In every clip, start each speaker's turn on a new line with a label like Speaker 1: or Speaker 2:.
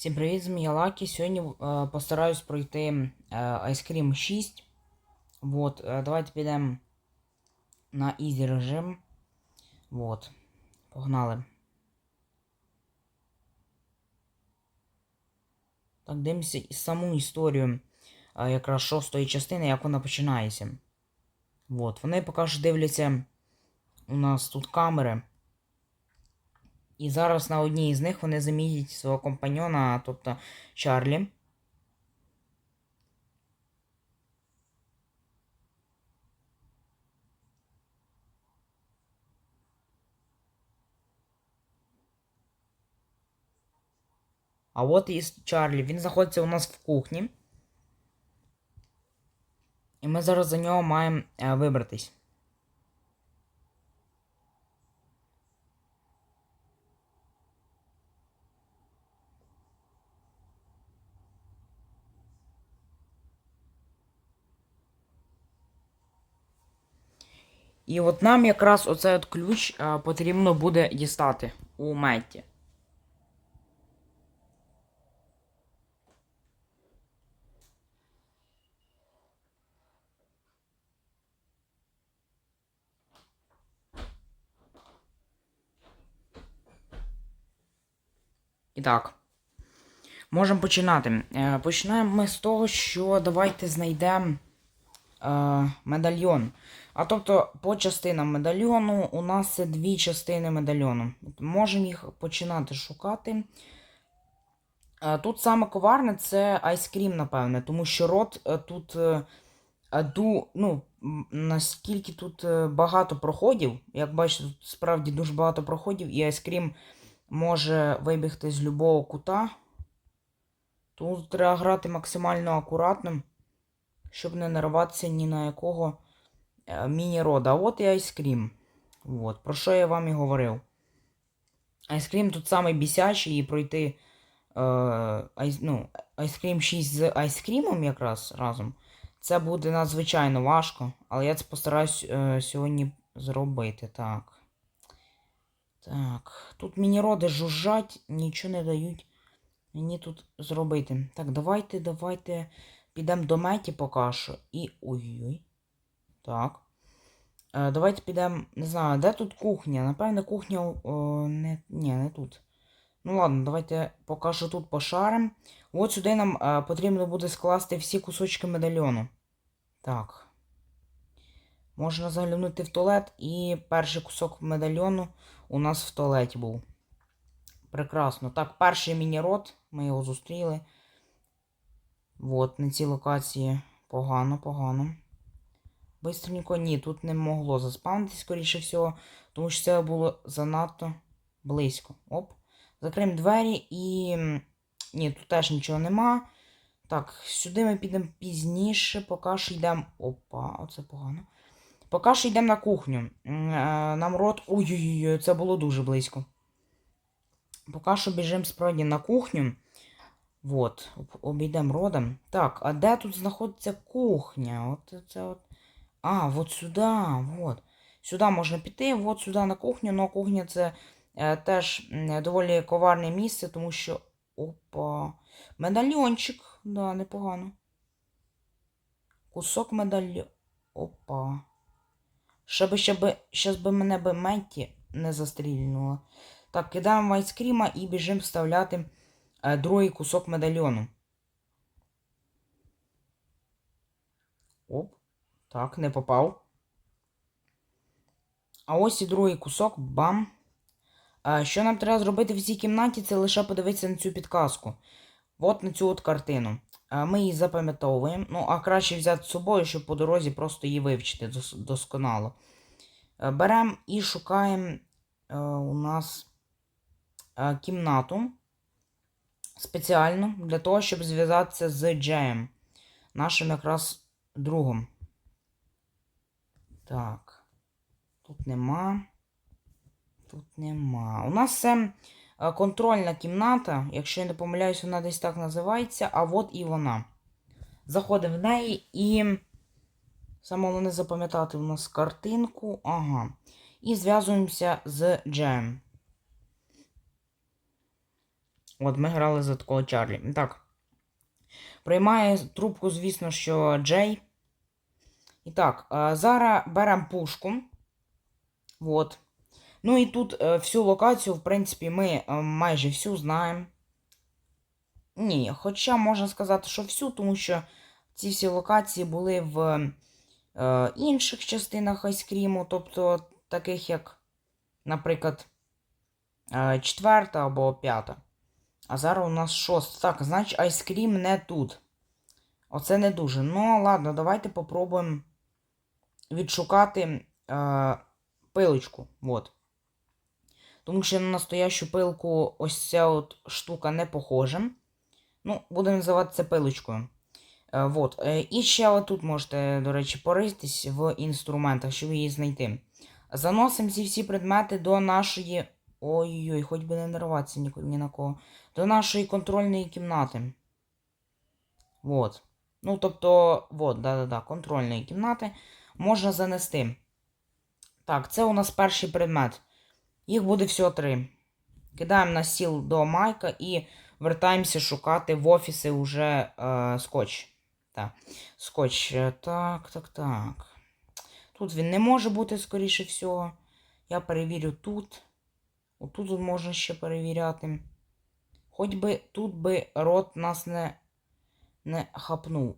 Speaker 1: Всім привіт, я Лакі. Сьогодні е, постараюсь пройти е, Ice Cream 6. Вот, е, давайте підемо на Easy режим. Вот. Погнали. Так, дивимося саму історію е, якраз шостої частини, як вона починається. Вот. Вони поки що дивляться. У нас тут камери. І зараз на одній із них вони замітять свого компаньона, тобто Чарлі. А от і Чарлі. Він знаходиться у нас в кухні. І ми зараз за нього маємо е, вибратись. І от нам якраз оцей от ключ а, потрібно буде дістати у Метті. І так. Можемо починати. Е, Починаємо ми з того, що давайте знайдемо е, медальйон. А тобто, по частинам медальйону у нас це дві частини медальйону. Можемо їх починати шукати. Е, Тут саме коварне це айскрім, напевне, тому що рот е, тут е, ну, наскільки тут багато проходів, як бачите, тут справді дуже багато проходів, і айскрім може вибігти з любого кута. Тут треба грати максимально акуратним, щоб не нарватися ні на якого міні-рода. А от і айскрім. От, про що я вам і говорив. Айскрім тут самий бісячий і пройти е, айс, ну, айскрім 6 з айскрімом якраз разом. Це буде надзвичайно важко, але я це постараюсь е, сьогодні зробити. Так. Так. Тут міні-роди жужжать, нічого не дають мені тут зробити. Так, давайте, давайте підемо до меті поки що. І. Ой-ой. Так. Е, давайте підемо. Не знаю, де тут кухня? Напевне, кухня. О, не, ні, не тут. Ну ладно, давайте поки що тут пошаримо. От сюди нам е, потрібно буде скласти всі кусочки медальйону. Так. Можна заглянути в туалет, і перший кусок медальйону у нас в туалеті був. Прекрасно. Так, перший міні-рот. Ми його зустріли. От, на цій локації погано, погано. Бистренько, ні, тут не могло заспавнитись, скоріше всього, тому що це було занадто близько. Оп. Закриємо двері і. Ні, тут теж нічого нема. Так, сюди ми підемо пізніше, поки що йдемо. Опа, оце погано. Поки що йдемо на кухню. Е, Нам рот. Ой-ой-ой, це було дуже близько. Поки що біжимо справді на кухню. Вот, обійдемо родом. Так, а де тут знаходиться кухня? От це от. А, от сюди, от. Сюди можна піти, от сюди на кухню, але кухня це е, теж доволі коварне місце, тому що. Опа. Медальйончик, да, непогано. Кусок медальйон. Опа. Ще би, ще би, щас би мене би Метті не застрільнула. Так, кидаємо айскріма і біжимо вставляти е, другий кусок медальйону. Оп. Так, не попав. А ось і другий кусок. Бам. Е, що нам треба зробити в цій кімнаті, це лише подивитися на цю підказку. От на цю от картину. Е, ми її запам'ятовуємо. Ну, а краще взяти з собою, щоб по дорозі просто її вивчити дос- досконало. Е, Беремо і шукаємо у нас кімнату спеціально для того, щоб зв'язатися з Джеєм, нашим якраз другом. Так. Тут нема. Тут нема. У нас це е, контрольна кімната. Якщо я не помиляюсь, вона десь так називається. А от і вона. Заходимо в неї і. Саме головне запам'ятати у нас картинку. Ага. І зв'язуємося з Джем. От, ми грали за такого Чарлі. Так. Приймає трубку, звісно, що Джей. І так, зараз беремо пушку. От. Ну і тут е, всю локацію, в принципі, ми е, майже всю знаємо. Ні, хоча можна сказати, що всю, тому що ці всі локації були в е, інших частинах айскріму, тобто таких як, наприклад, е, четверта або п'ята. А зараз у нас шоста. Так, значить, айскрім не тут. Оце не дуже. Ну, ладно, давайте попробуємо відшукати е, пилочку. Вот. Тому що на настоящу пилку ось ця от штука не похожа. Ну, будемо називати це пилочкою. Е, вот. Е, і ще отут можете, до речі, поритись в інструментах, щоб її знайти. Заносимо ці всі предмети до нашої. Ой-ой-ой, хоч би не нарватися ні, ні на кого. До нашої контрольної кімнати. Вот. Ну, тобто, вот, да-да-да, контрольної кімнати можна занести. Так, це у нас перший предмет. Їх буде всього три. Кидаємо на стіл до Майка і вертаємося шукати в офіси уже е, скотч. Так, скотч. Е, Так, так, так. Тут він не може бути, скоріше всього. Я перевірю тут. Отут можна ще перевіряти. Хоч би тут би рот нас не, не хапнув.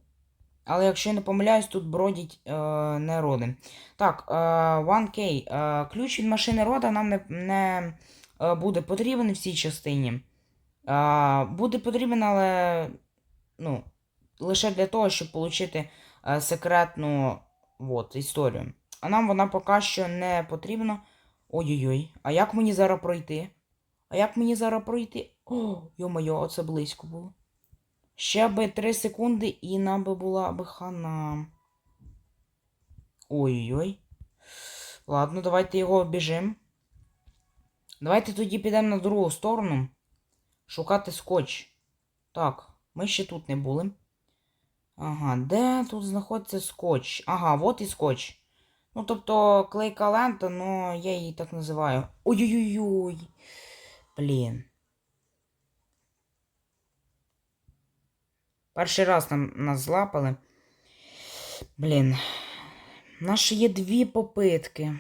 Speaker 1: Але якщо я не помиляюсь, тут бродять е, не роди. Так, е, 1K. Е, ключ від машини рода нам не, не е, буде потрібен в цій частині. Е, буде потрібен, але ну, лише для того, щоб отримати е, секретну от, історію. А нам вона поки що не потрібна. Ой-ой-ой. А як мені зараз пройти? А як мені зараз пройти? О, йо-моє, оце близько було. Ще би 3 секунди і нам би була би хана. Ой-ой-ой. Ладно, давайте його обіжимо. Давайте тоді підемо на другу сторону. Шукати скотч. Так, ми ще тут не були. Ага, де тут знаходиться скотч? Ага, от і скотч. Ну, тобто клейка лента, но я її так називаю. Ой-ой-ой. Блін. Перший раз нам нас злапали. Блін. Ще є дві попитки.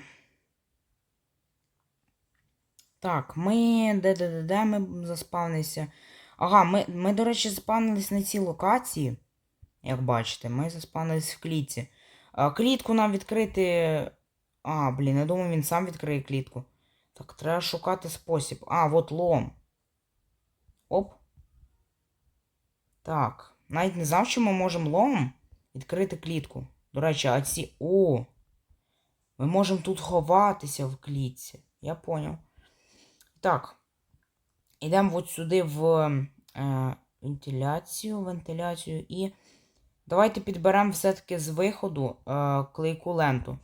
Speaker 1: Так, ми. Де-де-де-де ми заспавнилися? Ага, ми, ми, до речі, заспавнились на цій локації. Як бачите, ми заспавнились в клітці. А, клітку нам відкрити. А, блін, я думаю, він сам відкриє клітку. Так, треба шукати спосіб. А, от лом. Оп. Так. Навіть не знав, що ми можемо ломом відкрити клітку. До речі, а ці. О! Ми можемо тут ховатися в клітці. Я поняв. Так. Йдемо от сюди в е, вентиляцію, вентиляцію і. Давайте підберемо все-таки з виходу е, клейку ленту.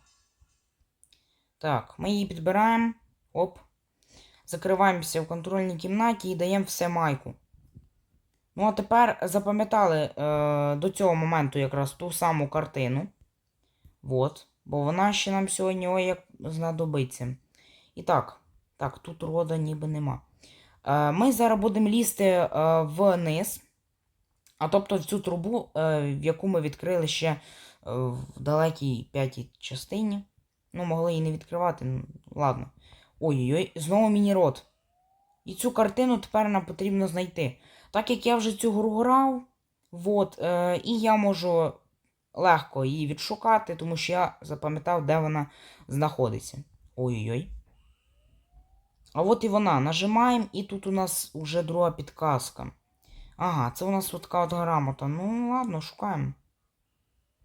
Speaker 1: Так, ми її підбираємо. Оп. Закриваємося в контрольній кімнаті і даємо все майку. Ну, а тепер запам'ятали е, до цього моменту якраз ту саму картину. Вот. Бо вона ще нам сьогодні ой як знадобиться. І так, так, тут рода ніби нема. Е, ми зараз будемо лізти е, вниз. А тобто в цю трубу, е, яку ми відкрили ще е, в далекій п'ятій частині. Ну, могли її не відкривати. ну, Ладно. Ой-ой-ой, знову міні-рот. І цю картину тепер нам потрібно знайти. Так як я вже цю гру грав, вот, е, і я можу легко її відшукати, тому що я запам'ятав, де вона знаходиться. Ой-ой-ой. А от і вона. Нажимаємо, і тут у нас вже друга підказка. Ага, це у нас от така от грамота. Ну, ладно, шукаємо.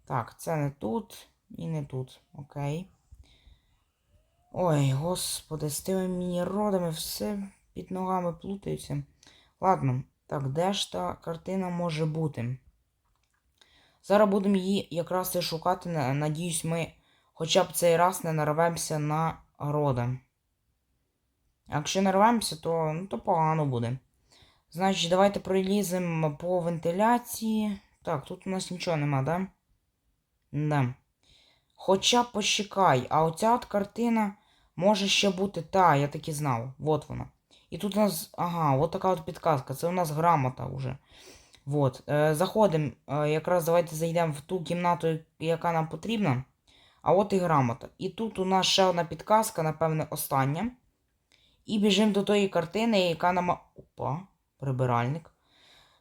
Speaker 1: Так, це не тут і не тут. Окей. Ой, господи, з тими міні-родами все під ногами плутається. Ладно, так, де ж та картина може бути? Зараз будемо її якраз і шукати. Надіюсь, ми хоча б цей раз не нарвемося на рода. Якщо нарвемося, то, ну, то погано буде. Значить, давайте проліземо по вентиляції. Так, тут у нас нічого нема, да? Да. Хоча почекай, а оця от картина може ще бути та, я так і знав. Вот вона. І тут у нас. Ага, от така от підказка. Це у нас грамота вже. Вот. Е, заходимо. Е, якраз давайте зайдемо в ту кімнату, яка нам потрібна. А от і грамота. І тут у нас ще одна підказка, напевне, остання. І біжимо до тої картини, яка нам. Опа, прибиральник.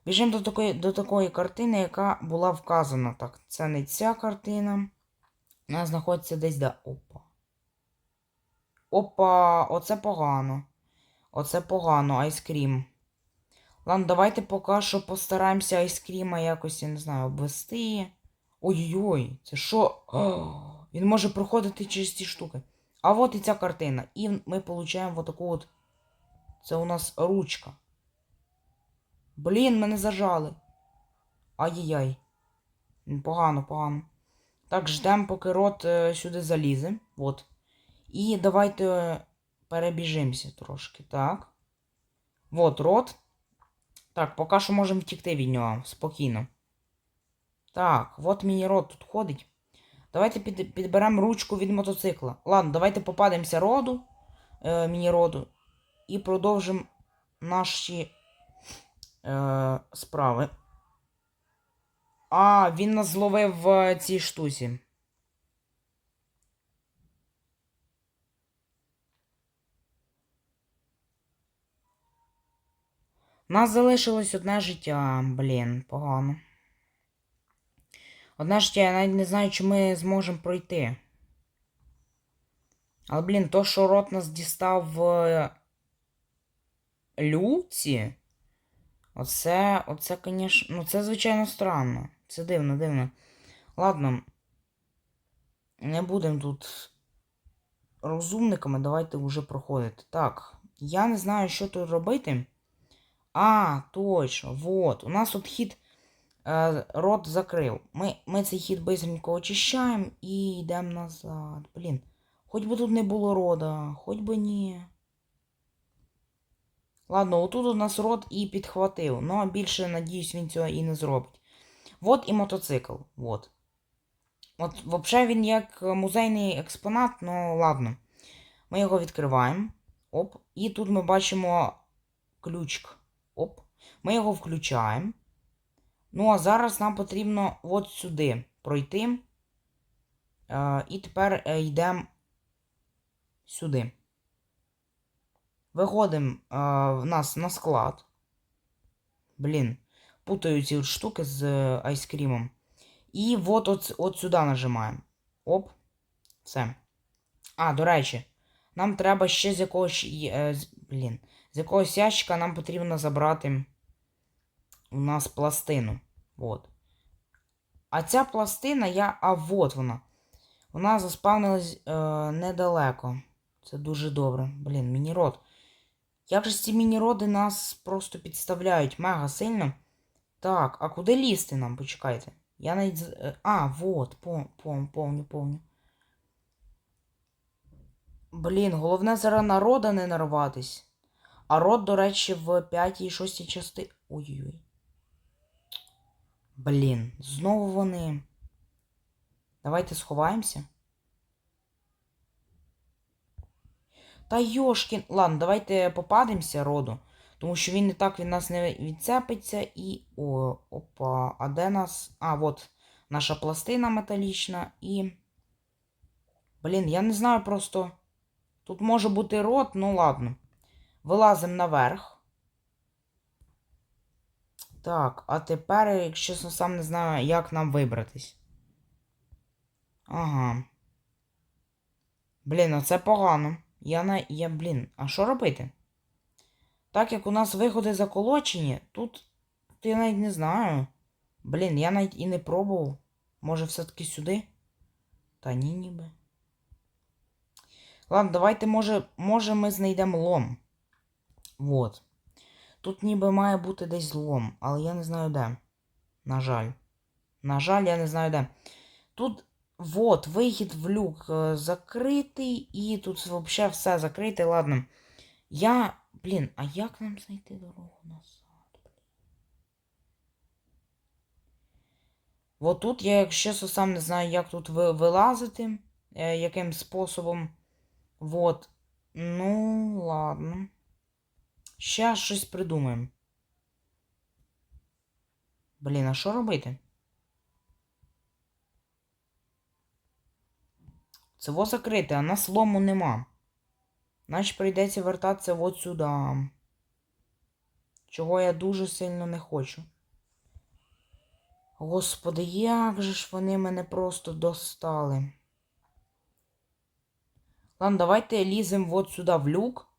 Speaker 1: Біжимо до такої, до такої картини, яка була вказана. Так, це не ця картина. Вона знаходиться десь де. Опа. Опа, оце погано. Оце погано, айскрім. Ладно, давайте поки що постараємося айскріма якось, я не знаю, обвести. Ой-ой-ой, це що? Він може проходити через ці штуки. А от і ця картина. І ми получаємо вот таку от. Це у нас ручка. Блін, мене зажали. Ай-яй-яй. Погано, погано. Так, ждемо, поки рот е, сюди залізе. От. І давайте перебіжимося трошки. Так. Вот рот. Так, поки що можемо втікти від нього спокійно. Так, от міні-рот тут ходить. Давайте під, підберемо ручку від мотоцикла. Ладно, давайте попадемося роду, е, міні-роду. І продовжимо наші е, справи. А, він нас зловив в цій штуці. У нас залишилось одне життя, блін, погано. Одне життя, я навіть не знаю, чи ми зможемо пройти. Але, блін, то, що рот нас дістав в люці. Оце, оце, звісно, ну це, звичайно, странно. Це дивно, дивно. Ладно. Не будемо тут розумниками, давайте вже проходити. Так, я не знаю, що тут робити. А, точно, вот. У нас тут хід е, рот закрив. Ми, ми цей хід бистренько очищаємо і йдемо назад. Блін. Хоч би тут не було рода, хоч би ні. Ладно, отут у нас рот і підхватив. Ну, більше, надіюсь, він цього і не зробить. Вот і мотоцикл. Вот. От, взагалі він як музейний експонат, ну ладно. Ми його відкриваємо. Оп. І тут ми бачимо ключик. Оп. Ми його включаємо. Ну, а зараз нам потрібно от сюди пройти. Е, і тепер е, йдемо сюди. Виходимо е, в нас на склад. Блін, путаю ці штуки з е, айскрімом. І от, от, от сюди нажимаємо. Оп. Все. А, до речі, нам треба ще з якогось. Е, блін. З якогось ящика нам потрібно забрати у нас пластину. От. А ця пластина я. А от вона. Вона заспавнилась е, недалеко. Це дуже добре. Блін, міні-рот. Як же ці міні-роди нас просто підставляють мега сильно. Так, а куди лізти нам? Почекайте. Я навіть. е, А, вот, пом, пом, помню, помню. Блін, головне зараз на рода не нарватись. А рот, до речі, в п'ятій і шостій частині. Ой-ой-ой. Блін, знову вони. Давайте сховаємося. Та йошкін. Ладно, давайте попадемося роду. Тому що він і так від нас не відцепиться і. О, опа. А де нас. А, от наша пластина металічна і. Блін, я не знаю просто. Тут може бути рот, ну ладно. Вилазимо наверх. Так, а тепер, якщо сам не знаю, як нам вибратись. Ага. Блін, а це погано. Я на. Я, блін, а що робити? Так як у нас виходи заколочені, тут. Тут я навіть не знаю. Блін, я навіть і не пробував. Може все-таки сюди? Та ні, ніби. Ладно, давайте, може, може ми знайдемо лом. Вот. Тут ніби має бути десь злом, але я не знаю де. На жаль. На жаль, я не знаю де. Тут вот, вихід в люк е, закритий, і тут взагалі все закрите. Ладно. Я. Блін, а як нам знайти дорогу назад? Вот тут я, якщо сам не знаю, як тут ви- вилазити, е, яким способом. Вот. Ну, ладно. Ще щось придумаємо. Блін, а що робити? Це закрите, а на слому нема. Значить прийдеться вертатися от сюди. Чого я дуже сильно не хочу. Господи, як же ж вони мене просто достали. Ладно, давайте ліземо от сюди в люк.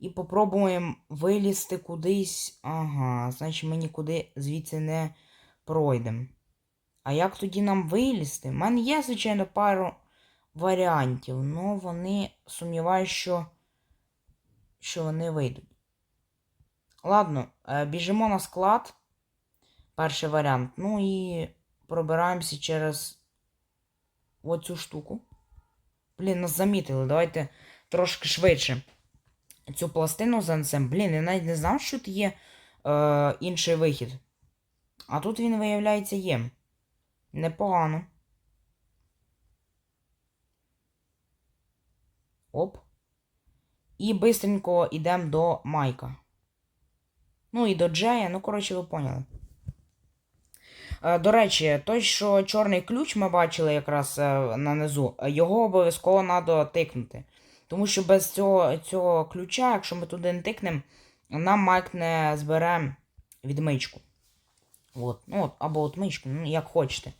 Speaker 1: І попробуємо вилізти кудись. Ага, значить ми нікуди звідси не пройдемо. А як тоді нам вилізти? У мене є, звичайно, пару варіантів, але вони сумніваюся, що, що вони вийдуть. Ладно, е, біжимо на склад. Перший варіант. Ну і пробираємося через оцю штуку. Блін, нас замітили. Давайте трошки швидше цю пластину занесемо. Блін, я навіть не знав, що тут є е, інший вихід. А тут він, виявляється, є. Непогано. Оп. І бистренько йдемо до Майка. Ну і до Джея, ну, коротше, ви поняли. Е, До речі, той, що чорний ключ ми бачили якраз е, на низу, е, його обов'язково треба тикнути. Тому що без цього цього ключа, якщо ми туди не тикнемо, нам Майк не збере відмичку. От, ну, от, або отмичку, ну, як хочете.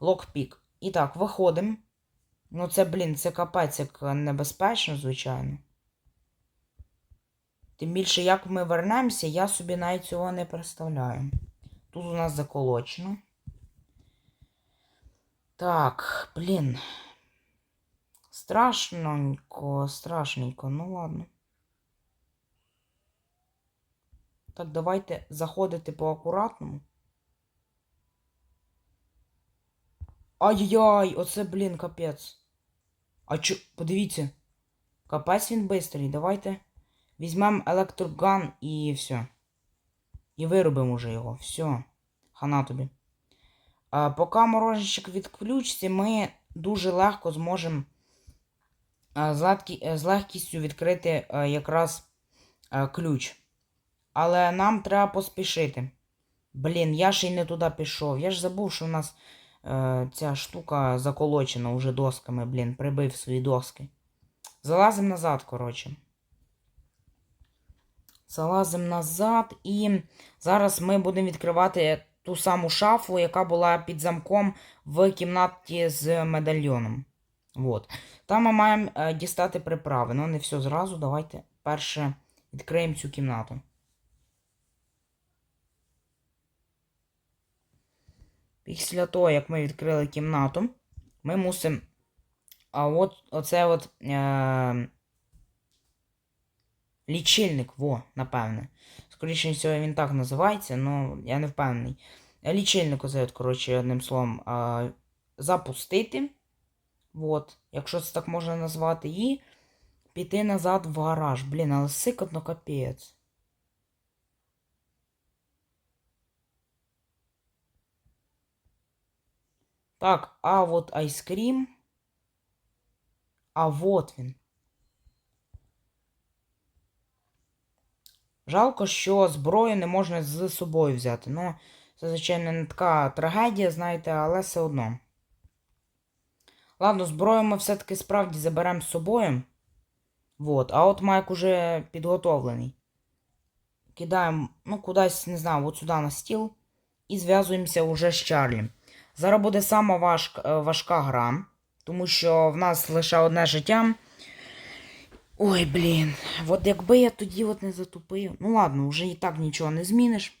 Speaker 1: Локпік. І так, виходимо. Ну, це, блін, це капець як небезпечно, звичайно. Тим більше, як ми вернемося, я собі навіть цього не представляю. Тут у нас заколочено. Так, блін. Страшненько, страшненько, ну ладно. Так, давайте заходити по акуратному. Ай-яй, оце, блін, капець. А чо, подивіться. Капець він бистрий. Давайте візьмемо електроган і все. І виробимо уже його. Все. Хана тобі. А, поки морожечок відключиться, ми дуже легко зможемо з, легкі, з легкістю відкрити а, якраз ключ. Але нам треба поспішити. Блін, я ще й не туди пішов. Я ж забув, що у нас е, ця штука заколочена уже досками, блін, прибив свої доски. Залазимо назад, коротше. Залазимо назад і зараз ми будемо відкривати ту саму шафу, яка була під замком в кімнаті з медальйоном. Вот. Там ми маємо е, дістати приправи. Ну, не все зразу. Давайте перше відкриємо цю кімнату. Після того, як ми відкрили кімнату, ми мусимо. А от оце от. Е- Лічильник, во, напевне. Скоріше всього, він так називається, але я не впевнений. Лічильник оце, от, коротше, одним словом, а, запустити. От, якщо це так можна назвати, і піти назад в гараж. Блін, але сикотно капець. Так, а от айскрім. А вот він. Жалко, що зброю не можна з собою взяти. Ну, це, звичайно, не така трагедія, знаєте, але все одно. Ладно, зброю ми все-таки справді заберемо з собою. Вот. А от Майк уже підготовлений. Кидаємо, ну, кудись, не знаю, от сюди на стіл. І зв'язуємося уже з Чарлі. Зараз буде сама важка, важка гра, тому що в нас лише одне життя. Ой, блін. От якби я тоді от не затупив. Ну ладно, вже і так нічого не зміниш.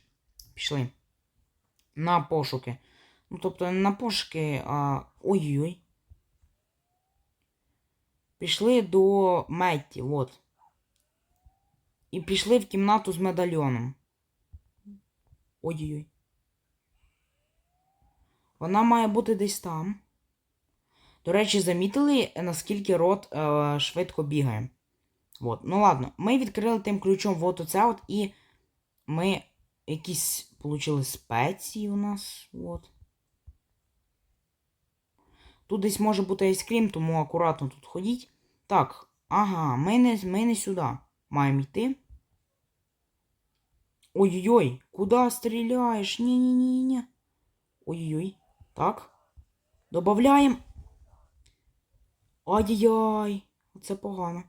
Speaker 1: Пішли. На пошуки. Ну, тобто не на пошуки, а. Ой-ой. Пішли до Метті, от. І пішли в кімнату з медальйоном. Ой-ой-ой. Вона має бути десь там. До речі, замітили, наскільки рот е, швидко бігає. Вот. Ну ладно, ми відкрили тим ключом вот оце от, і ми якісь получили спеції у нас. От. Тут десь може бути айскрім, тому акуратно тут ходіть. Так, ага, ми не, ми не сюди маємо йти. Ой-ой-ой, куда стріляєш? Ні-ні-ні-ні. Ой-ой-ой. Так. Добавляємо. Ай-яй-яй. Це погано.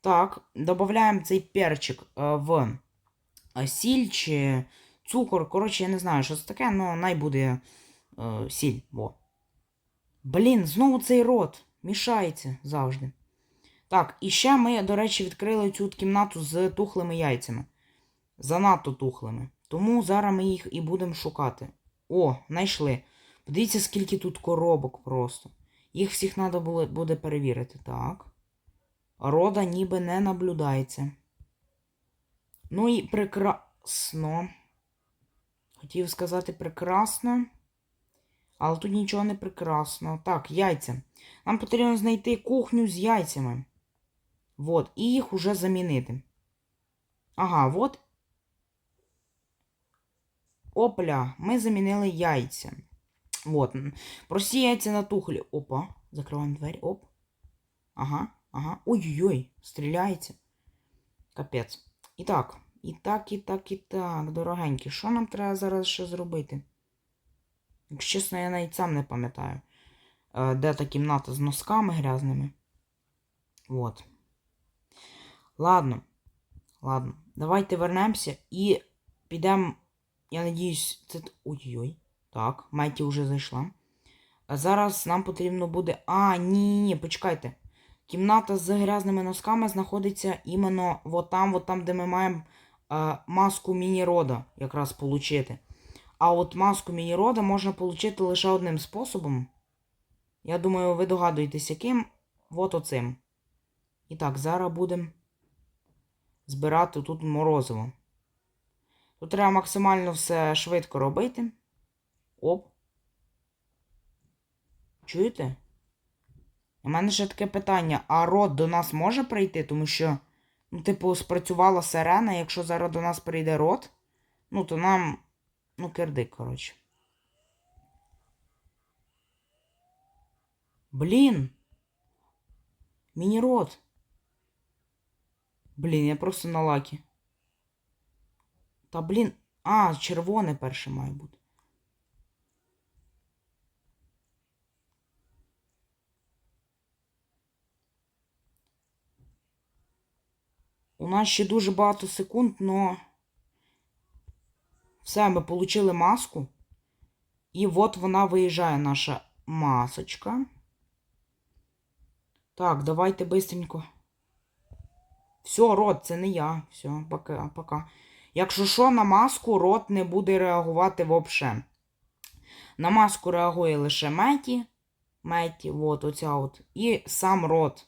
Speaker 1: Так, додаємо цей перчик е, в е, сіль чи цукор. Коротше, я не знаю, що це таке, але най буде е, сіль. Во. Блін, знову цей рот. Мішається завжди. Так, і ще ми, до речі, відкрили цю кімнату з тухлими яйцями. Занадто тухлими. Тому зараз ми їх і будемо шукати. О, знайшли. Подивіться, скільки тут коробок просто. Їх всіх треба буде перевірити. Так. Рода ніби не наблюдається. Ну і прекрасно. Хотів сказати прекрасно. Але тут нічого не прекрасно. Так, яйця. Нам потрібно знайти кухню з яйцями. Вот. І їх уже замінити. Ага, вот. Опля, ми замінили яйця. Вот. Прості яйця натухлі. Опа. Закриваємо двері. Оп. Ага, ага. Ой-ой-ой, стріляється. Капець. І так. І так, і так, і так, дорогенькі. Що нам треба зараз ще зробити? Якщо чесно, я навіть сам не пам'ятаю. е, Де та кімната з носками грязними. Вот. Ладно. Ладно. Давайте вернемося і підемо. Я надіюсь, це. Ой-ой. Так, Меті вже зайшла. А зараз нам потрібно буде. А, ні-ні-ні, почекайте. Кімната з грязними носками знаходиться іменно вот там, от де ми маємо е, маску міні-рода якраз получити. А от маску міні-рода можна отримати лише одним способом. Я думаю, ви догадуєтесь, яким. Вот оцим. І так, зараз будемо збирати тут морозиво. Тут треба максимально все швидко робити. Оп. Чуєте? У мене ще таке питання: а рот до нас може прийти? Тому що, ну, типу, спрацювала сирена, якщо зараз до нас прийде рот, ну, то нам. Ну, кирдик, коротше. Блін. Міні-рот. Блін, я просто на лакі. Та блін. А, червоне перше має бути. У нас ще дуже багато секунд, но все, ми отримали маску. І от вона виїжджає, наша масочка. Так, давайте быстренько. Все, рот, це не я. Все, пока, пока. Якщо що, на маску рот не буде реагувати взагалі. На маску реагує лише Меті. Меті, от, оця от. І сам рот.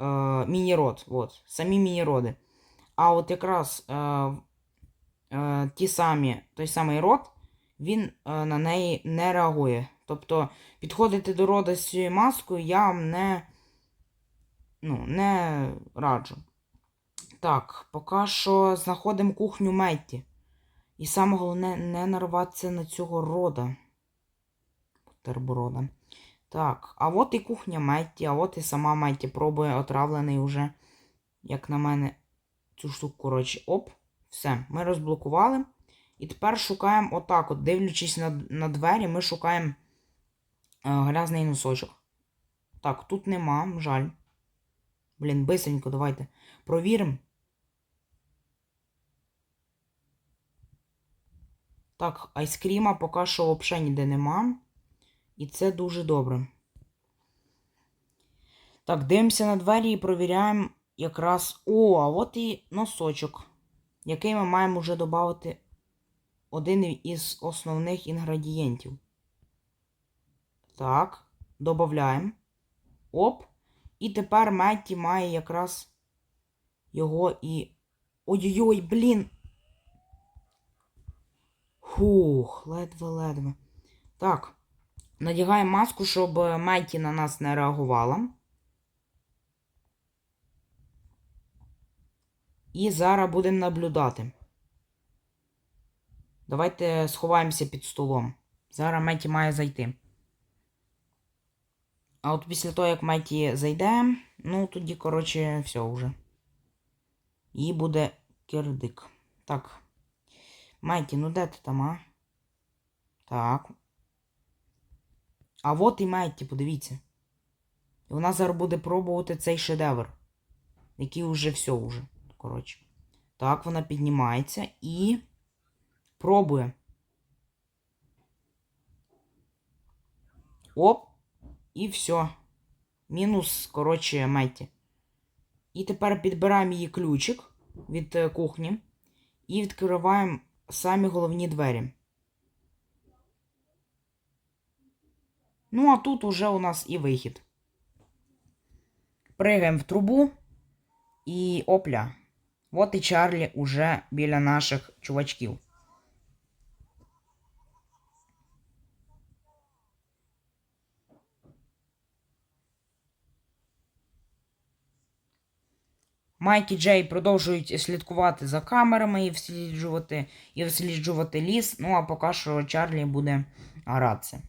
Speaker 1: Е, міні-рот. От, самі міні-роди. А от якраз е, е, ті самі, той самий рот, він е, на неї не реагує. Тобто підходити до рода з цією маскою я вам не, ну, не раджу. Так, поки що знаходимо кухню Метті. І саме головне не нарватися на цього рода. Бутерброда. Так, а от і кухня Метті, а от і сама Метті пробує отравлений уже, як на мене, цю штуку, коротше, оп, все, ми розблокували. І тепер шукаємо отак, от, дивлячись на, на двері, ми шукаємо е, грязний носочок. Так, тут нема, жаль. Блін, бисенько, давайте. Провіримо. Так, айскріма поки що взагалі ніде нема. І це дуже добре. Так, дивимося на двері і провіряємо якраз. О, а от і носочок, який ми маємо вже додати один із основних інгредієнтів. Так, додаємо. Оп. І тепер Метті має якраз його і. Ой-ой-ой, блін! Фух, ледве-ледве. Так. Надягаємо маску, щоб Метті на нас не реагувала. І зараз будемо наблюдати. Давайте сховаємося під столом. Зараз Меті має зайти. А от після того, як Меті зайде, ну тоді, коротше, все вже. І буде кирдик. Так. Майті, ну де ти там, а? Так. А от і Майті, подивіться. І вона зараз буде пробувати цей шедевр. Який уже все уже. Коротше. Так, вона піднімається і пробує. Оп. І все. Мінус, коротше, Метті. І тепер підбираємо її ключик від е, кухні і відкриваємо самі головні двері. Ну, а тут уже у нас і вихід. Пригаємо в трубу і опля. От і Чарлі уже біля наших чувачків. Майк і Джей продовжують слідкувати за камерами і всліджувати, і всліджувати ліс. Ну а поки що Чарлі буде гратися.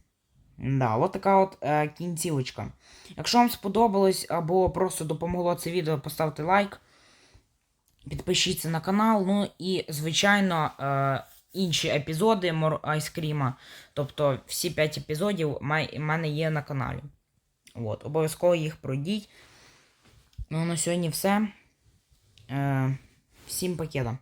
Speaker 1: Да, от така от е, кінцівочка. Якщо вам сподобалось або просто допомогло це відео, поставте лайк. Підпишіться на канал. Ну і, звичайно, е, інші епізоди Айскріма. Тобто всі 5 епізодів в мене є на каналі. От, обов'язково їх пройдіть. Ну, на сьогодні все. Е, всім пакета.